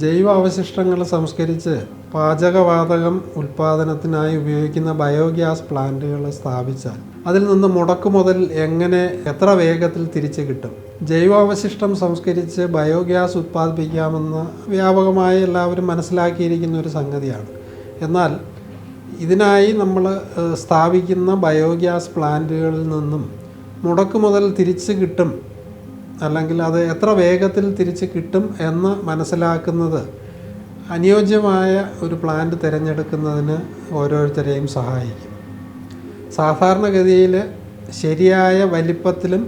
ജൈവ അവശിഷ്ടങ്ങൾ സംസ്കരിച്ച് പാചകവാതകം ഉൽപ്പാദനത്തിനായി ഉപയോഗിക്കുന്ന ബയോഗ്യാസ് പ്ലാന്റുകൾ സ്ഥാപിച്ചാൽ അതിൽ നിന്ന് മുടക്ക് മുതൽ എങ്ങനെ എത്ര വേഗത്തിൽ തിരിച്ചു കിട്ടും? ജൈവാവശിഷ്ടം സംസ്കരിച്ച് ബയോഗ്യാസ് ഉത്പാദിപ്പിക്കാമെന്ന് വ്യാപകമായി എല്ലാവരും മനസ്സിലാക്കിയിരിക്കുന്ന ഒരു സംഗതിയാണ്. എന്നാൽ ഇതിനായി നമ്മൾ സ്ഥാപിക്കുന്ന ബയോഗ്യാസ് പ്ലാന്റുകളിൽ നിന്നും മുടക്ക് മുതൽ തിരിച്ചു കിട്ടും അല്ലെങ്കിൽ അത് എത്ര വേഗത്തിൽ തിരിച്ച് കിട്ടും എന്ന് മനസ്സിലാക്കുന്നത് അനുയോജ്യമായ ഒരു പ്ലാന്റ് തിരഞ്ഞെടുക്കുന്നതിന് ഓരോരുത്തരെയും സഹായിക്കും. സാധാരണഗതിയിൽ ശരിയായ വലിപ്പത്തിലും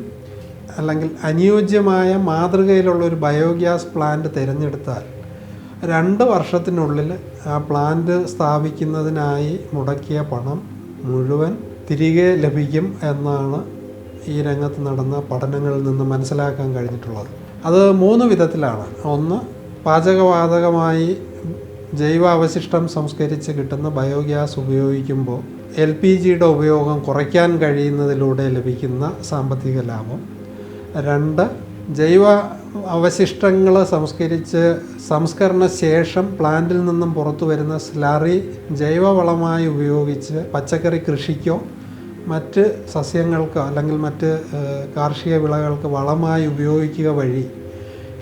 അല്ലെങ്കിൽ അനുയോജ്യമായ മാതൃകയിലുള്ള ഒരു ബയോഗ്യാസ് പ്ലാന്റ് തിരഞ്ഞെടുത്താൽ രണ്ട് വർഷത്തിനുള്ളിൽ ആ പ്ലാന്റ് സ്ഥാപിക്കുന്നതിനായി മുടക്കിയ പണം മുഴുവൻ തിരികെ ലഭിക്കും എന്നാണ് ഈ രംഗത്ത് നടന്ന പഠനങ്ങളിൽ നിന്ന് മനസ്സിലാക്കാൻ കഴിഞ്ഞിട്ടുള്ളത്. അത് മൂന്ന് വിധത്തിലാണ്. ഒന്ന് പാചകവാതകമായി ജൈവ അവശിഷ്ടം സംസ്കരിച്ച് കിട്ടുന്ന ബയോഗ്യാസ് ഉപയോഗിക്കുമ്പോൾ എൽ പി ജിയുടെ ഉപയോഗം കുറയ്ക്കാൻ കഴിയുന്നതിലൂടെ ലഭിക്കുന്ന സാമ്പത്തിക ലാഭം. രണ്ട് ജൈവ അവശിഷ്ടങ്ങൾ സംസ്കരിച്ച് സംസ്കരണ ശേഷം പ്ലാന്റിൽ നിന്നും പുറത്തു വരുന്ന സ്ലറി ജൈവവളമായി ഉപയോഗിച്ച് പച്ചക്കറി കൃഷിക്കോ മറ്റ് സസ്യങ്ങൾക്ക് അല്ലെങ്കിൽ മറ്റ് കാർഷിക വിളകൾക്ക് വളമായി ഉപയോഗിക്കുക വഴി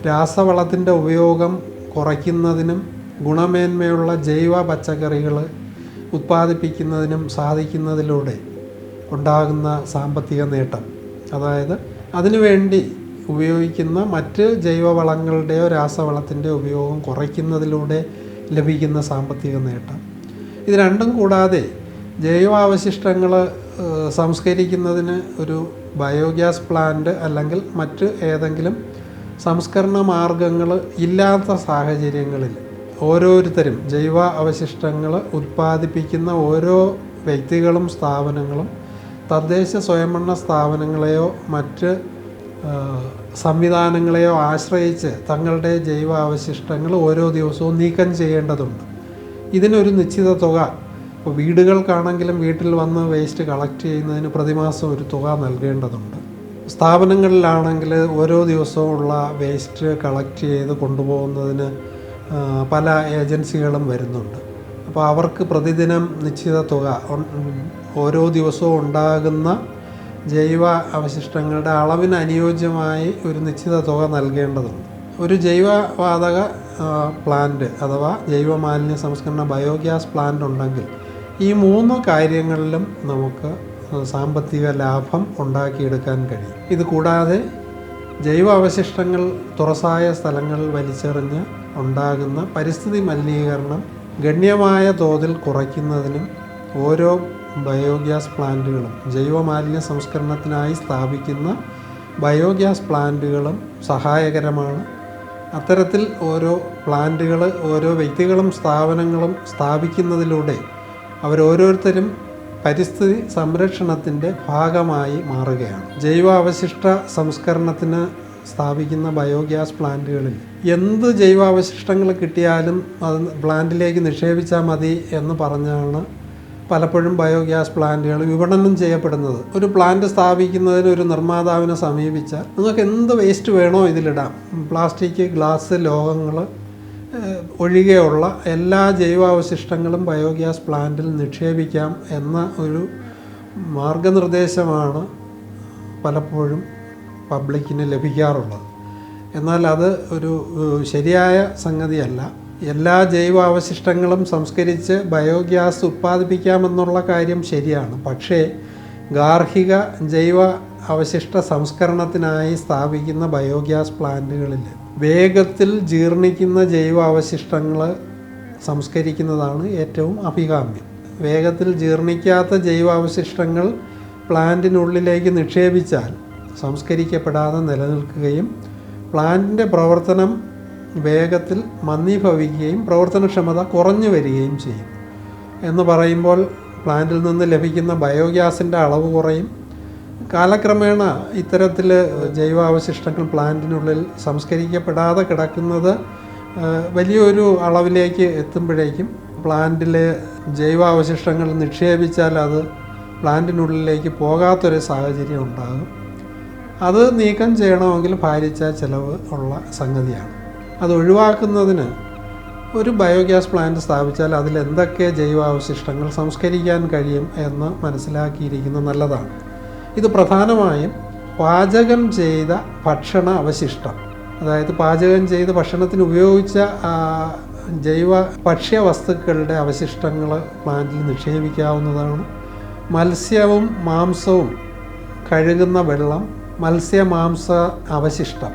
രാസവളത്തിന്റെ ഉപയോഗം കുറയ്ക്കുന്നതിനും ഗുണമേന്മയുള്ള ജൈവ പച്ചക്കറികൾ ഉത്പാദിപ്പിക്കുന്നതിനും സാധിക്കുന്നതിലൂടെ ഉണ്ടാകുന്ന സാമ്പത്തിക നേട്ടം. അതായത് അതിനുവേണ്ടി ഉപയോഗിക്കുന്ന മറ്റ് ജൈവവളങ്ങളുടെയോ രാസവളത്തിന്റെ ഉപയോഗം കുറയ്ക്കുന്നതിലൂടെ ലഭിക്കുന്ന സാമ്പത്തിക നേട്ടം. ഇത് രണ്ടും കൂടാതെ ജൈവാവശിഷ്ടങ്ങൾ സംസ്കരിക്കുന്നതിന് ഒരു ബയോഗ്യാസ് പ്ലാന്റ് അല്ലെങ്കിൽ മറ്റ് ഏതെങ്കിലും സംസ്കരണ മാർഗങ്ങൾ ഇല്ലാത്ത സാഹചര്യങ്ങളിൽ ഓരോരുത്തരും ജൈവ അവശിഷ്ടങ്ങൾ ഉത്പാദിപ്പിക്കുന്ന ഓരോ വ്യക്തികളും സ്ഥാപനങ്ങളും തദ്ദേശ സ്വയംഭരണ സ്ഥാപനങ്ങളെയോ മറ്റ് സംവിധാനങ്ങളെയോ ആശ്രയിച്ച് തങ്ങളുടെ ജൈവ അവശിഷ്ടങ്ങൾ ഓരോ ദിവസവും നീക്കം ചെയ്യേണ്ടതുണ്ട്. ഇതിനൊരു നിശ്ചിത തുക ഇപ്പോൾ വീടുകൾക്കാണെങ്കിലും വീട്ടിൽ വന്ന് വേസ്റ്റ് കളക്ട് ചെയ്യുന്നതിന് പ്രതിമാസം ഒരു തുക നൽകേണ്ടതുണ്ട്. സ്ഥാപനങ്ങളിലാണെങ്കിൽ ഓരോ ദിവസവും ഉള്ള വേസ്റ്റ് കളക്ട് ചെയ്ത് കൊണ്ടുപോകുന്നതിന് പല ഏജൻസികളും വരുന്നുണ്ട്. അപ്പോൾ അവർക്ക് പ്രതിദിനം നിശ്ചിത തുക ഓരോ ദിവസവും ഉണ്ടാകുന്ന ജൈവ അവശിഷ്ടങ്ങളുടെ അളവിന് അനുയോജ്യമായി ഒരു നിശ്ചിത തുക നൽകേണ്ടതുണ്ട്. ഒരു ജൈവവാതക പ്ലാന്റ് അഥവാ ജൈവ മാലിന്യ സംസ്കരണ ബയോഗ്യാസ് പ്ലാന്റ് ഉണ്ടെങ്കിൽ ഈ മൂന്ന് കാര്യങ്ങളിലും നമുക്ക് സാമ്പത്തിക ലാഭം ഉണ്ടാക്കിയെടുക്കാൻ കഴിയും. ഇത് കൂടാതെ ജൈവ അവശിഷ്ടങ്ങൾ തുറസായ സ്ഥലങ്ങളിൽ വലിച്ചെറിഞ്ഞ് ഉണ്ടാകുന്ന പരിസ്ഥിതി മലിനീകരണം ഗണ്യമായ തോതിൽ കുറയ്ക്കുന്നതിനും ഓരോ ബയോഗ്യാസ് പ്ലാന്റുകളും ജൈവ മാലിന്യ സംസ്കരണത്തിനായി സ്ഥാപിക്കുന്ന ബയോഗ്യാസ് പ്ലാന്റുകളും സഹായകരമാണ്. അത്തരത്തിൽ ഓരോ പ്ലാന്റുകൾ ഓരോ വ്യക്തികളും സ്ഥാപനങ്ങളും സ്ഥാപിക്കുന്നതിലൂടെ അവരോരോരുത്തരും പരിസ്ഥിതി സംരക്ഷണത്തിന്റെ ഭാഗമായി മാറുകയാണ്. ജൈവ അവശിഷ്ട സംസ്കരണത്തിന് സ്ഥാപിക്കുന്ന ബയോഗ്യാസ് പ്ലാന്റുകളിൽ എന്ത് ജൈവാവശിഷ്ടങ്ങൾ കിട്ടിയാലും അത് പ്ലാന്റിലേക്ക് നിക്ഷേപിച്ചാൽ മതി എന്ന് പറഞ്ഞാണ് പലപ്പോഴും ബയോഗ്യാസ് പ്ലാന്റുകൾ വിപണനം ചെയ്യപ്പെടുന്നത്. ഒരു പ്ലാന്റ് സ്ഥാപിക്കുന്നതിന് ഒരു നിർമ്മാതാവിനെ സമീപിച്ചാൽ നിങ്ങൾക്ക് എന്ത് വേസ്റ്റ് വേണോ ഇതിലിടാം. പ്ലാസ്റ്റിക് ഗ്ലാസ് ലോഹങ്ങൾ ഒഴികെയുള്ള എല്ലാ ജൈവാവശിഷ്ടങ്ങളും ബയോഗ്യാസ് പ്ലാന്റിൽ നിക്ഷേപിക്കാം എന്ന ഒരു മാർഗനിർദ്ദേശമാണ് പലപ്പോഴും പബ്ലിക്കിന് ലഭിക്കാറുള്ളത്. എന്നാൽ അത് ഒരു ശരിയായ സംഗതിയല്ല. എല്ലാ ജൈവാവശിഷ്ടങ്ങളും സംസ്കരിച്ച് ബയോഗ്യാസ് ഉത്പാദിപ്പിക്കാമെന്നുള്ള കാര്യം ശരിയാണ്. പക്ഷേ ഗാർഹിക ജൈവ അവശിഷ്ട സംസ്കരണത്തിനായി സ്ഥാപിക്കുന്ന ബയോഗ്യാസ് പ്ലാന്റുകളിൽ വേഗത്തിൽ ജീർണിക്കുന്ന ജൈവ അവശിഷ്ടങ്ങൾ സംസ്കരിക്കുന്നതാണ് ഏറ്റവും അഭികാമ്യം. വേഗത്തിൽ ജീർണിക്കാത്ത ജൈവാവശിഷ്ടങ്ങൾ പ്ലാന്റിനുള്ളിലേക്ക് നിക്ഷേപിച്ചാൽ സംസ്കരിക്കപ്പെടാതെ നിലനിൽക്കുകയും പ്ലാന്റിന്റെ പ്രവർത്തനം വേഗത്തിൽ മന്ദീഭവിക്കുകയും പ്രവർത്തനക്ഷമത കുറഞ്ഞു വരികയും ചെയ്യും. എന്ന് പറയുമ്പോൾ പ്ലാന്റിൽ നിന്ന് ലഭിക്കുന്ന ബയോഗ്യാസിന്റെ അളവ് കുറയും. കാലക്രമേണ ഇത്തരത്തിൽ ജൈവാവശിഷ്ടങ്ങൾ പ്ലാന്റിനുള്ളിൽ സംസ്കരിക്കപ്പെടാതെ കിടക്കുന്നത് വലിയൊരു അളവിലേക്ക് എത്തുമ്പോഴേക്കും പ്ലാന്റിലെ ജൈവാവശിഷ്ടങ്ങൾ നിക്ഷേപിച്ചാൽ അത് പ്ലാന്റിനുള്ളിലേക്ക് പോകാത്തൊരു സാഹചര്യം ഉണ്ടാകും. അത് നീക്കം ചെയ്യണമെങ്കിൽ ഭാരിച്ച ചിലവ് ഉള്ള സംഗതിയാണ്. അത് ഒഴിവാക്കുന്നതിന് ഒരു ബയോഗ്യാസ് പ്ലാന്റ് സ്ഥാപിച്ചാൽ അതിൽ എന്തൊക്കെ ജൈവാവശിഷ്ടങ്ങൾ സംസ്കരിക്കാൻ കഴിയും എന്ന് മനസ്സിലാക്കിയിരിക്കുന്നത് നല്ലതാണ്. ഇത് പ്രധാനമായും പാചകം ചെയ്ത ഭക്ഷണ അവശിഷ്ടം. അതായത് പാചകം ചെയ്ത ഭക്ഷണത്തിന് ഉപയോഗിച്ച ജൈവ ഭക്ഷ്യവസ്തുക്കളുടെ അവശിഷ്ടങ്ങൾ പ്ലാന്റിൽ നിക്ഷേപിക്കാവുന്നതാണ്. മത്സ്യവും മാംസവും കഴുകുന്ന വെള്ളം മത്സ്യ മാംസ അവശിഷ്ടം.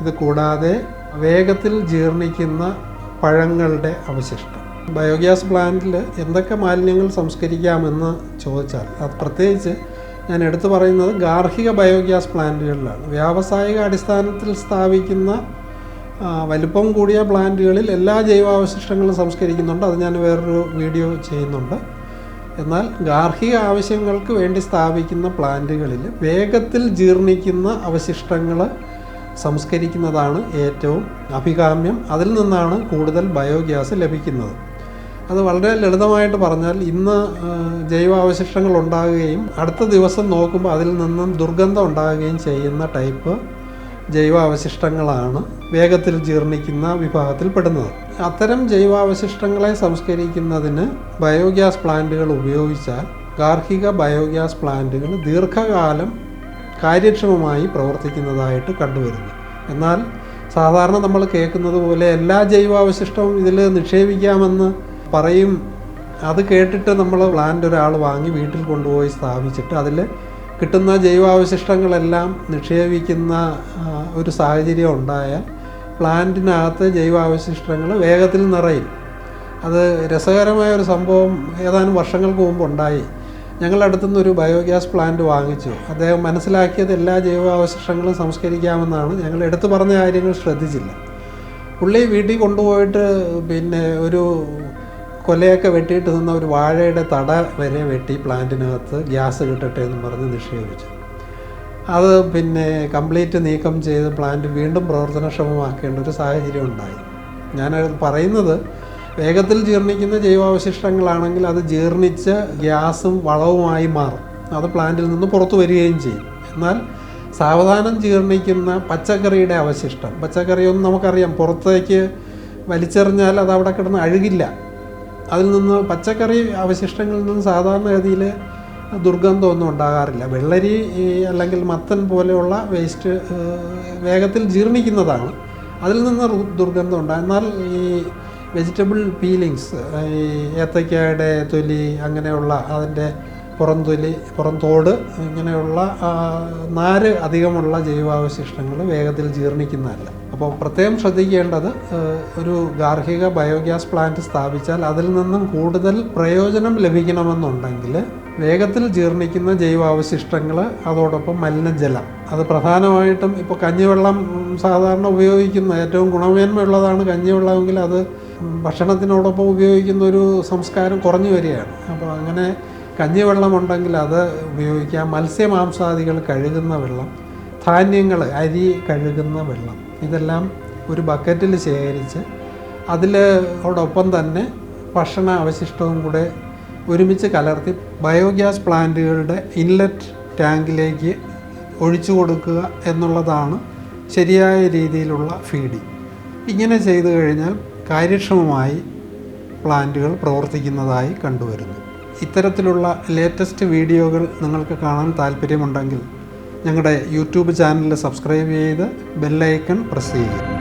ഇത് കൂടാതെ വേഗത്തിൽ ജീർണിക്കുന്ന പഴങ്ങളുടെ അവശിഷ്ടം. ബയോഗ്യാസ് പ്ലാന്റിൽ എന്തൊക്കെ മാലിന്യങ്ങൾ സംസ്കരിക്കാമെന്ന് ചോദിച്ചാൽ അത് പ്രത്യേകിച്ച് ഞാൻ എടുത്തു പറയുന്നത് ഗാർഹിക ബയോഗ്യാസ് പ്ലാന്റുകളിലാണ്. വ്യാവസായിക അടിസ്ഥാനത്തിൽ സ്ഥാപിക്കുന്ന വലുപ്പം കൂടിയ പ്ലാന്റുകളിൽ എല്ലാ ജൈവാവശിഷ്ടങ്ങളും സംസ്കരിക്കുന്നുണ്ട്. അത് ഞാൻ വേറൊരു വീഡിയോ ചെയ്യുന്നുണ്ട്. എന്നാൽ ഗാർഹിക ആവശ്യങ്ങൾക്ക് വേണ്ടി സ്ഥാപിക്കുന്ന പ്ലാന്റുകളിൽ വേഗത്തിൽ ജീർണിക്കുന്ന അവശിഷ്ടങ്ങൾ സംസ്കരിക്കുന്നതാണ് ഏറ്റവും അഭികാമ്യം. അതിൽ നിന്നാണ് കൂടുതൽ ബയോഗ്യാസ് ലഭിക്കുന്നത്. അത് വളരെ ലളിതമായിട്ട് പറഞ്ഞാൽ ഇന്ന് ജൈവ ജൈവാവശിഷ്ടങ്ങൾ ഉണ്ടാകുകയും അടുത്ത ദിവസം നോക്കുമ്പോൾ അതിൽ നിന്നും ദുർഗന്ധം ഉണ്ടാകുകയും ചെയ്യുന്ന ടൈപ്പ് ജൈവാവശിഷ്ടങ്ങളാണ് വേഗത്തിൽ ജീർണിക്കുന്ന വിഭാഗത്തിൽ പെടുന്നത് അത്തരം ജൈവാവശിഷ്ടങ്ങളെ സംസ്കരിക്കുന്നതിന് ബയോഗ്യാസ് പ്ലാന്റുകൾ ഉപയോഗിച്ചാൽ ഗാർഹിക ബയോഗ്യാസ് പ്ലാന്റുകൾ ദീർഘകാലം കാര്യക്ഷമമായി പ്രവർത്തിക്കുന്നതായിട്ട് കണ്ടുവരുന്നു. എന്നാൽ സാധാരണ നമ്മൾ കേൾക്കുന്നത് പോലെ എല്ലാ ജൈവാവശിഷ്ടവും ഇതിൽ നിക്ഷേപിക്കാമെന്ന് പറയും അത് കേട്ടിട്ട് നമ്മൾ പ്ലാന്റ് ഒരാൾ വാങ്ങി വീട്ടിൽ കൊണ്ടുപോയി സ്ഥാപിച്ചിട്ട് അതിൽ കിട്ടുന്ന ജൈവാവശിഷ്ടങ്ങളെല്ലാം നിക്ഷേപിക്കുന്ന ഒരു സാഹചര്യം ഉണ്ടായാൽ പ്ലാന്റിനകത്ത് ജൈവാവശിഷ്ടങ്ങൾ വേഗത്തിൽ നിറയും. അത് രസകരമായ ഒരു സംഭവം ഏതാനും വർഷങ്ങൾക്ക് മുമ്പ് ഉണ്ടായി. ഞങ്ങളുടെ അടുത്തുനിന്ന് ഒരു ബയോഗ്യാസ് പ്ലാന്റ് വാങ്ങിച്ചു. അദ്ദേഹം മനസ്സിലാക്കിയത് എല്ലാ ജൈവാവശിഷ്ടങ്ങളും സംസ്കരിക്കാമെന്നാണ്. ഞങ്ങൾ എടുത്തു പറഞ്ഞ കാര്യങ്ങൾ ശ്രദ്ധിച്ചില്ല. പുള്ളി വീട്ടിൽ കൊണ്ടുപോയിട്ട് പിന്നെ ഒരു കൊലയൊക്കെ വെട്ടിയിട്ട് നിന്ന ഒരു വാഴയുടെ തട വരെ വെട്ടി പ്ലാന്റിനകത്ത് ഗ്യാസ് കിട്ടട്ടെ എന്ന് പറഞ്ഞ് നിക്ഷേപിച്ചു. അത് പിന്നെ കംപ്ലീറ്റ് നീക്കം ചെയ്ത് പ്ലാന്റ് വീണ്ടും പ്രവർത്തനക്ഷമമാക്കേണ്ട ഒരു സാഹചര്യം ഉണ്ടായി. ഞാൻ പറയുന്നത് വേഗത്തിൽ ജീർണിക്കുന്ന ജൈവാവശിഷ്ടങ്ങളാണെങ്കിൽ അത് ജീർണിച്ച് ഗ്യാസും വളവുമായി മാറും. അത് പ്ലാന്റിൽ നിന്ന് പുറത്തു വരികയും ചെയ്യും. എന്നാൽ സാവധാനം ജീർണിക്കുന്ന പച്ചക്കറിയുടെ അവശിഷ്ടം പച്ചക്കറിയൊന്നും നമുക്കറിയാം. പുറത്തേക്ക് വലിച്ചെറിഞ്ഞാൽ അത് അവിടെ കിടന്ന് അഴുകില്ല. അതിൽ നിന്ന് പച്ചക്കറി അവശിഷ്ടങ്ങളിൽ നിന്ന് സാധാരണഗതിയിൽ ദുർഗന്ധമൊന്നും ഉണ്ടാകാറില്ല. വെള്ളരി അല്ലെങ്കിൽ മത്തൻ പോലെയുള്ള വേസ്റ്റ് വേഗത്തിൽ ജീർണിക്കുന്നതാണ്. അതിൽ നിന്ന് ദുർഗന്ധം ഉണ്ടാകും എന്നാൽ ഈ വെജിറ്റബിൾ പീലിങ്സ് ഈ ഏത്തയ്ക്കയുടെ തൊലി അങ്ങനെയുള്ള അതിന്റെ പുറംതൊലി പുറന്തോട് ഇങ്ങനെയുള്ള നാര് അധികമുള്ള ജൈവാവശിഷ്ടങ്ങൾ വേഗത്തിൽ ജീർണിക്കുന്നതല്ല. അപ്പോൾ പ്രത്യേകം ശ്രദ്ധിക്കേണ്ടത് ഒരു ഗാർഹിക ബയോഗ്യാസ് പ്ലാന്റ് സ്ഥാപിച്ചാൽ അതിൽ നിന്നും കൂടുതൽ പ്രയോജനം ലഭിക്കണമെന്നുണ്ടെങ്കിൽ വേഗത്തിൽ ജീർണിക്കുന്ന ജൈവാവശിഷ്ടങ്ങൾ അതോടൊപ്പം മലിനജലം. അത് പ്രധാനമായിട്ടും ഇപ്പോൾ കഞ്ഞിവെള്ളം സാധാരണ ഉപയോഗിക്കുന്ന ഏറ്റവും ഗുണമേന്മയുള്ളതാണ് കഞ്ഞിവെള്ളമെങ്കിൽ അത് ഭക്ഷണത്തിനോടൊപ്പം ഉപയോഗിക്കുന്ന ഒരു സംസ്കാരം കുറഞ്ഞു വരികയാണ്. അപ്പോൾ അങ്ങനെ കഞ്ഞിവെള്ളം ഉണ്ടെങ്കിൽ അത് ഉപയോഗിക്കാം. മത്സ്യമാംസാദികൾ കഴുകുന്ന വെള്ളം ധാന്യങ്ങൾ അരി കഴുകുന്ന വെള്ളം ഇതെല്ലാം ഒരു ബക്കറ്റിൽ ശേഖരിച്ച് അതിലോടൊപ്പം തന്നെ ഭക്ഷണ അവശിഷ്ടവും കൂടെ ഒരുമിച്ച് കലർത്തി ബയോഗ്യാസ് പ്ലാന്റുകളുടെ ഇൻലെറ്റ് ടാങ്കിലേക്ക് ഒഴിച്ചു കൊടുക്കുക എന്നുള്ളതാണ് ശരിയായ രീതിയിലുള്ള ഫീഡിങ്. ഇങ്ങനെ ചെയ്തു കഴിഞ്ഞാൽ കാര്യക്ഷമമായി പ്ലാന്റുകൾ പ്രവർത്തിക്കുന്നതായി കണ്ടുവരുന്നു. ഇത്തരത്തിലുള്ള ലേറ്റസ്റ്റ് വീഡിയോകൾ നിങ്ങൾക്ക് കാണാൻ താല്പര്യമുണ്ടെങ്കിൽ ഞങ്ങളുടെ യൂട്യൂബ് ചാനൽ സബ്സ്ക്രൈബ് ചെയ്ത് ബെല്ലൈക്കൺ പ്രസ് ചെയ്യുക.